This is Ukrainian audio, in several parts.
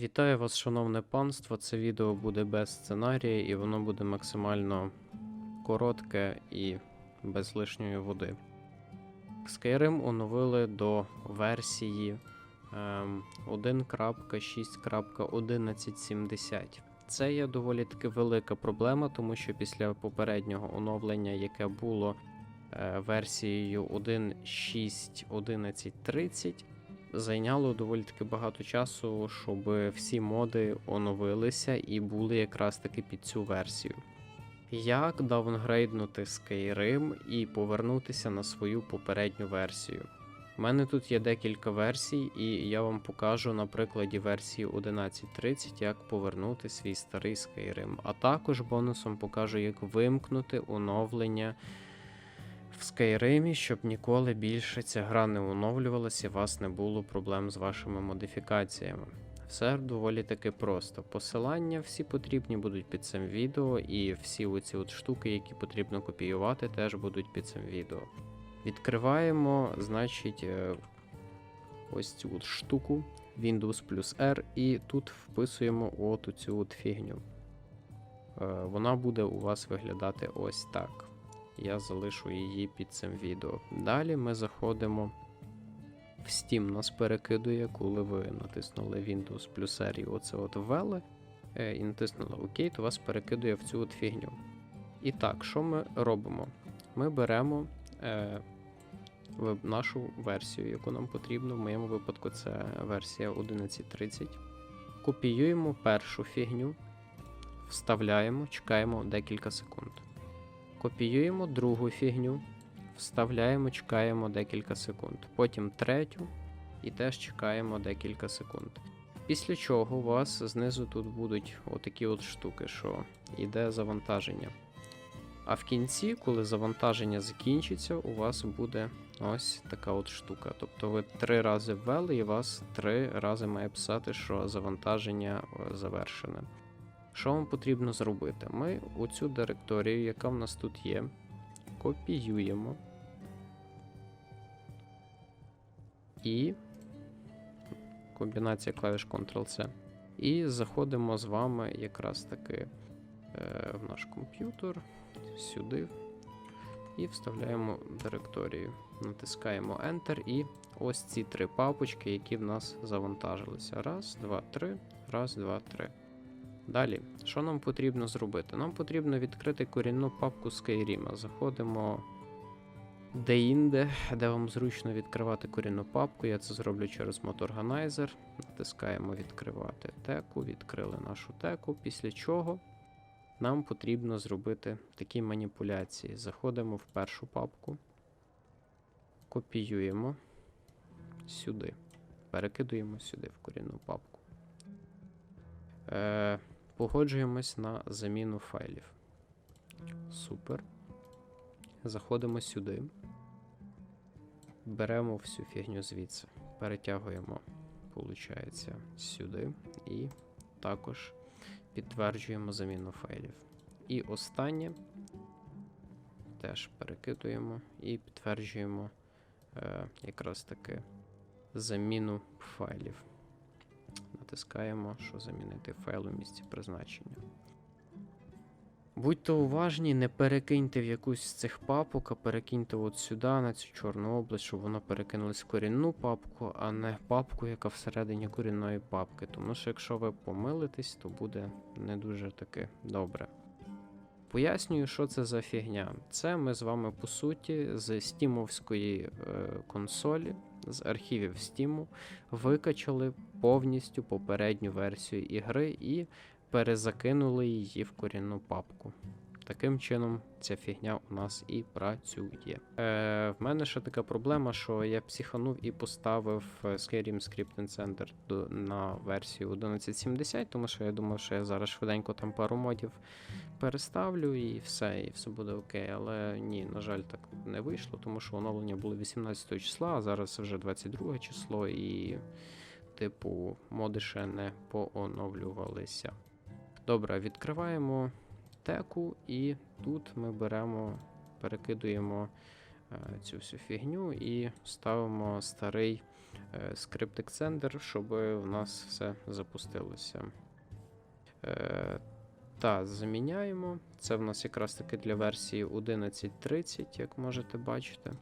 Вітаю вас, шановне панство. Це відео буде без сценарія і воно буде максимально коротке і без лишньої води. Skyrim оновили до версії ем, 1.6.1170. Це є доволі таки велика проблема, тому що після попереднього оновлення, яке було е, версією 1.6.1130, зайняло доволі таки багато часу, щоб всі моди оновилися і були якраз таки під цю версію. Як даунгрейднути Skyrim і повернутися на свою попередню версію? У мене тут є декілька версій, і я вам покажу на прикладі версії 11.30, як повернути свій старий Skyrim. А також бонусом покажу, як вимкнути оновлення в Skyrim, щоб ніколи більше ця гра не оновлювалася і у вас не було проблем з вашими модифікаціями. Все доволі таки просто. Посилання всі потрібні будуть під цим відео, і всі оці от штуки, які потрібно копіювати, теж будуть під цим відео. Відкриваємо, значить, е, ось цю от штуку Windows плюс R, і тут вписуємо от цю от фігню. Е, Вона буде у вас виглядати ось так. Я залишу її під цим відео. Далі ми заходимо в Steam, нас перекидує, коли ви натиснули Windows плюс R і оце от ввели, е, і натиснули ОК, то вас перекидує в цю от фігню. І так, що ми робимо? Ми беремо е, нашу версію, яку нам потрібно. В моєму випадку це версія 11.30. Копіюємо першу фігню, вставляємо, чекаємо декілька секунд. Копіюємо другу фігню, вставляємо, чекаємо декілька секунд. Потім третю і теж чекаємо декілька секунд. Після чого у вас знизу тут будуть отакі от штуки, що йде завантаження. А в кінці, коли завантаження закінчиться, у вас буде ось така от штука. Тобто ви три рази ввели, і вас три рази має писати, що завантаження е, завершене. Що вам потрібно зробити? Ми оцю директорію, яка в нас тут є, копіюємо. І комбінація клавіш Ctrl-C. І заходимо з вами якраз таки е, в наш комп'ютер, сюди. І вставляємо директорію. Натискаємо Enter і ось ці три папочки, які в нас завантажилися. Раз, два, три, раз, два, три. Далі, що нам потрібно зробити? Нам потрібно відкрити корінну папку Skyrim. Заходимо де-інде, де вам зручно відкривати корінну папку. Я це зроблю через Motorganizer. Натискаємо відкривати теку, відкрили нашу теку, після чого нам потрібно зробити такі маніпуляції. Заходимо в першу папку, копіюємо сюди, перекидуємо сюди в корінну папку. Е, погоджуємось на заміну файлів. Супер. Заходимо сюди. Беремо всю фігню звідси. Перетягуємо, виходить, сюди. І також підтверджуємо заміну файлів. І останнє теж перекидуємо і підтверджуємо е, якраз таки заміну файлів. Натискаємо, що замінити файл у місці призначення. Будьте уважні, не перекиньте в якусь з цих папок, а перекиньте от сюди, на цю чорну область, щоб воно перекинулось в корінну папку, а не папку, яка всередині корінної папки. Тому що якщо ви помилитесь, то буде не дуже таки добре. Пояснюю, що це за фігня. Це ми з вами по суті з стімовської е, консолі, з архівів Steam, викачали повністю попередню версію ігри і перезакинули її в корінну папку. Таким чином, ця фігня у нас і працює. Е, в мене ще така проблема, що я психанув і поставив е, Skyrim Scripting Center на версію 1170, тому що я думав, що я зараз швиденько там пару модів переставлю і все, і все буде окей. Але ні, на жаль, так не вийшло, тому що оновлення було 18 числа, а зараз вже 22 число, і, типу, моди ще не пооновлювалися. Добре, відкриваємо теку, і тут ми беремо, перекидуємо е, цю всю фігню і ставимо старий е, скриптик сендер, щоб в нас все запустилося. Е, та, заміняємо. Це в нас якраз таки для версії 11.30, як можете бачити.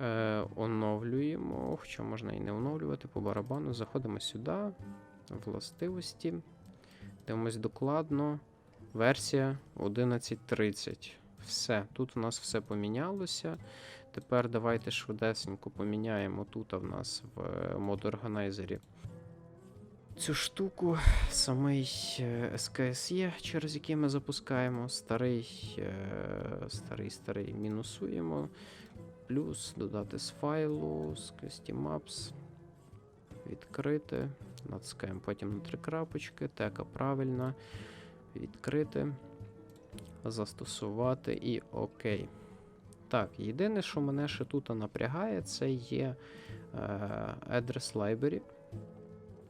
Е, оновлюємо, хоча можна і не оновлювати по барабану. Заходимо сюди, властивості. Дивимось докладно. Версія 11.30. Все, тут у нас все помінялося. Тепер давайте швидесенько поміняємо тут в нас в е, мод цю штуку, самий е, SKSE, через який ми запускаємо. Старий, е, старий, старий мінусуємо. Плюс додати з файлу, з Steam Maps, Відкрити. Натискаємо потім на три крапочки. Тека правильна. Відкрити. Застосувати і ОК. Так, єдине, що мене ще тут напрягає, це є е, Address Library.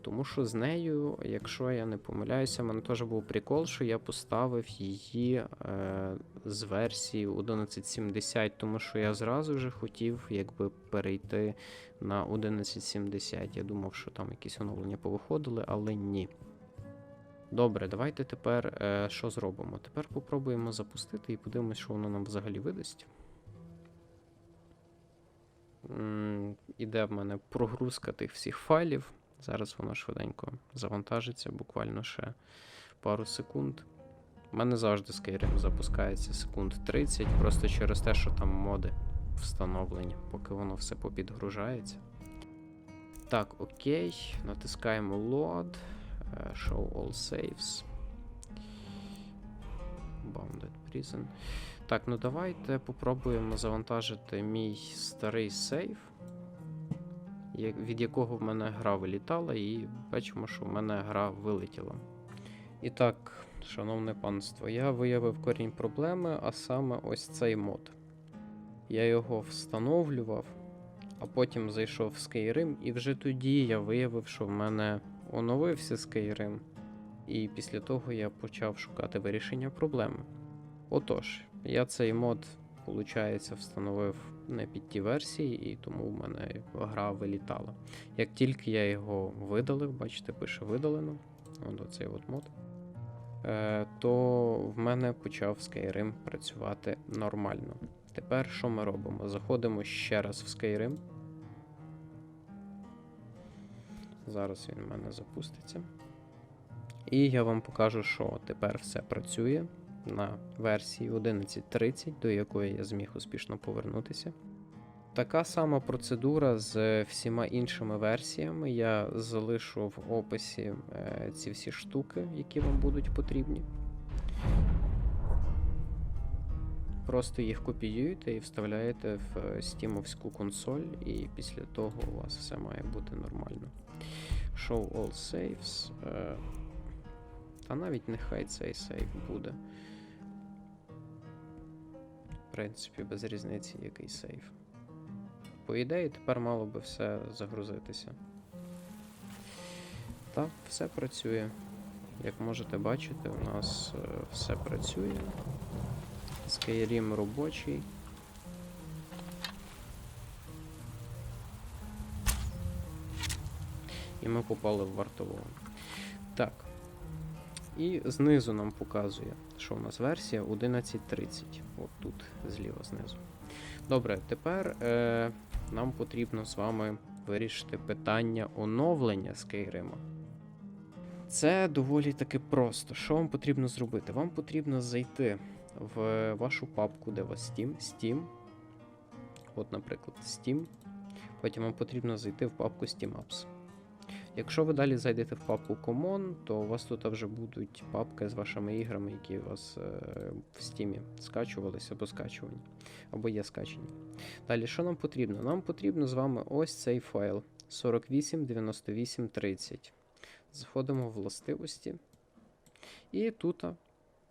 Тому що з нею, якщо я не помиляюся, в мене теж був прикол, що я поставив її е, з версії 1170, тому що я зразу вже хотів якби перейти на 1170. Я думав, що там якісь оновлення повиходили, але ні. Добре, давайте тепер е, що зробимо? Тепер попробуємо запустити і подивимось, що воно нам взагалі видасть. Іде в мене прогрузка тих всіх файлів. Зараз воно швиденько завантажиться, буквально ще пару секунд. У мене завжди Skyrim запускається секунд 30, просто через те, що там моди встановлені, поки воно все попідгружається. Так, окей. Натискаємо Load, е, Show All Saves. Bounded Prison. Так, ну давайте попробуємо завантажити мій старий сейф я- від якого в мене гра вилітала, і бачимо, що в мене гра вилетіла. І так, шановне панство, я виявив корінь проблеми, а саме ось цей мод. Я його встановлював, а потім зайшов в Skyrim, і вже тоді я виявив, що в мене оновився Skyrim. І після того я почав шукати вирішення проблеми. Отож, я цей мод, виходить, встановив не під ті версії, і тому в мене гра вилітала. Як тільки я його видалив, бачите, пише видалено, от оцей от мод, е, то в мене почав Skyrim працювати нормально. Тепер що ми робимо? Заходимо ще раз в Skyrim. Зараз він в мене запуститься. І я вам покажу, що тепер все працює на версії 11.30, до якої я зміг успішно повернутися. Така сама процедура з всіма іншими версіями. Я залишу в описі е, ці всі штуки, які вам будуть потрібні. Просто їх копіюєте і вставляєте в стімовську консоль, і після того у вас все має бути нормально. Show all saves. Та навіть нехай цей сейф буде. В принципі, без різниці, який сейф. По ідеї, тепер мало би все загрузитися. Так, все працює. Як можете бачити, у нас е, все працює. Skyrim робочий. І ми попали в вартового. Так. І знизу нам показує, що у нас версія 11.30. От тут, зліва знизу. Добре, тепер е, нам потрібно з вами вирішити питання оновлення Skyrim. Це доволі таки просто. Що вам потрібно зробити? Вам потрібно зайти в вашу папку, де у вас Steam, Steam. От, наприклад, Steam. Потім вам потрібно зайти в папку Steam Apps. Якщо ви далі зайдете в папку Common, то у вас тут вже будуть папки з вашими іграми, які у вас е, в Steam скачувалися або скачувані, або є скачані. Далі, що нам потрібно? Нам потрібно з вами ось цей файл 489830. Заходимо в властивості. І тут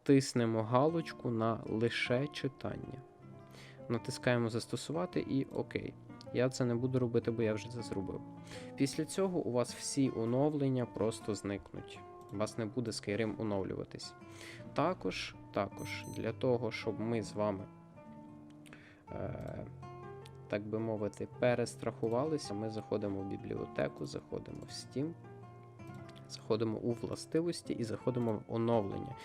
тиснемо галочку на лише читання. Натискаємо застосувати і ОК. Я це не буду робити, бо я вже це зробив. Після цього у вас всі оновлення просто зникнуть. У вас не буде Skyrim оновлюватись. Також, також для того, щоб ми з вами е, так би мовити, перестрахувалися, ми заходимо в бібліотеку, заходимо в Steam, заходимо у властивості і заходимо в оновлення.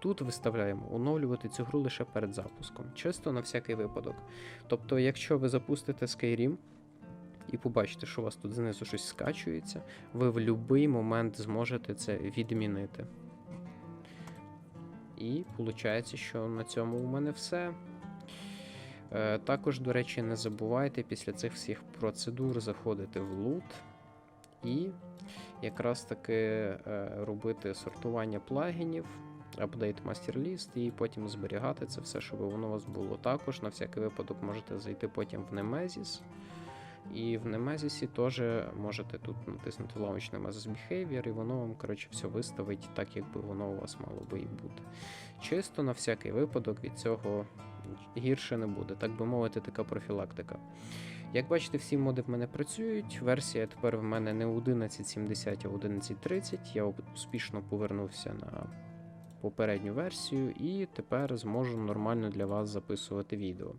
Тут виставляємо оновлювати цю гру лише перед запуском, чисто на всякий випадок. Тобто, якщо ви запустите Skyrim і побачите, що у вас тут знизу щось скачується, ви в будь-який момент зможете це відмінити. І виходить, що на цьому у мене все. Е, Також, до речі, не забувайте після цих всіх процедур заходити в лут і якраз таки е, робити сортування плагінів, апдейт мастер-ліст, і потім зберігати це все, щоб воно у вас було. Також на всякий випадок можете зайти потім в Nemesis. І в Nemesis теж можете тут натиснути Launch Nemesis Behavior, і воно вам, коротше, все виставить так, якби воно у вас мало би і бути. Чисто на всякий випадок від цього гірше не буде, так би мовити, така профілактика. Як бачите, всі моди в мене працюють. Версія тепер в мене не 1170, а 1130. Я успішно повернувся на попередню версію, і тепер зможу нормально для вас записувати відео.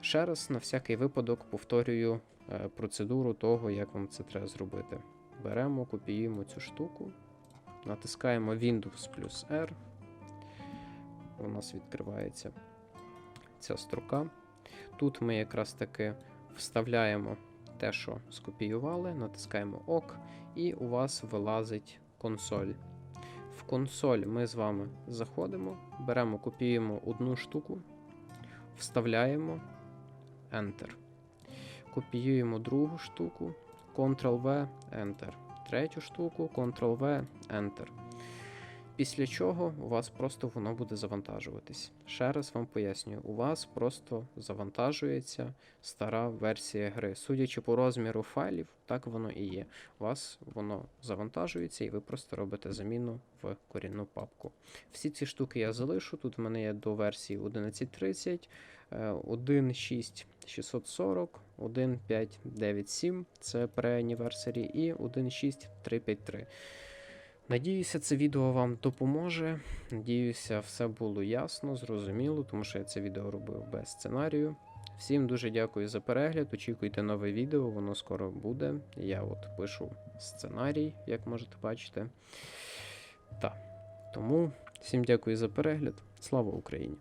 Ще раз на всякий випадок повторюю е, процедуру того, як вам це треба зробити. Беремо, копіюємо цю штуку, натискаємо Windows плюс R. У нас відкривається ця строка. Тут ми якраз таки вставляємо те, що скопіювали, натискаємо ОК, і у вас вилазить консоль. В консоль ми з вами заходимо, беремо, копіюємо одну штуку, вставляємо Enter. Копіюємо другу штуку, Ctrl-V, Enter. Третю штуку, Ctrl-V, Enter. Після чого у вас просто воно буде завантажуватись. Ще раз вам пояснюю, у вас просто завантажується стара версія гри. Судячи по розміру файлів, так воно і є. У вас воно завантажується, і ви просто робите заміну в корінну папку. Всі ці штуки я залишу. Тут в мене є до версії 1130, е, 1.6.640, 1.5.9.7, це pre-anniversary, і 1.6.353. Надіюся, це відео вам допоможе. Надіюся, все було ясно, зрозуміло, тому що я це відео робив без сценарію. Всім дуже дякую за перегляд. Очікуйте нове відео, воно скоро буде. Я от пишу сценарій, як можете бачити. Так. Тому всім дякую за перегляд. Слава Україні!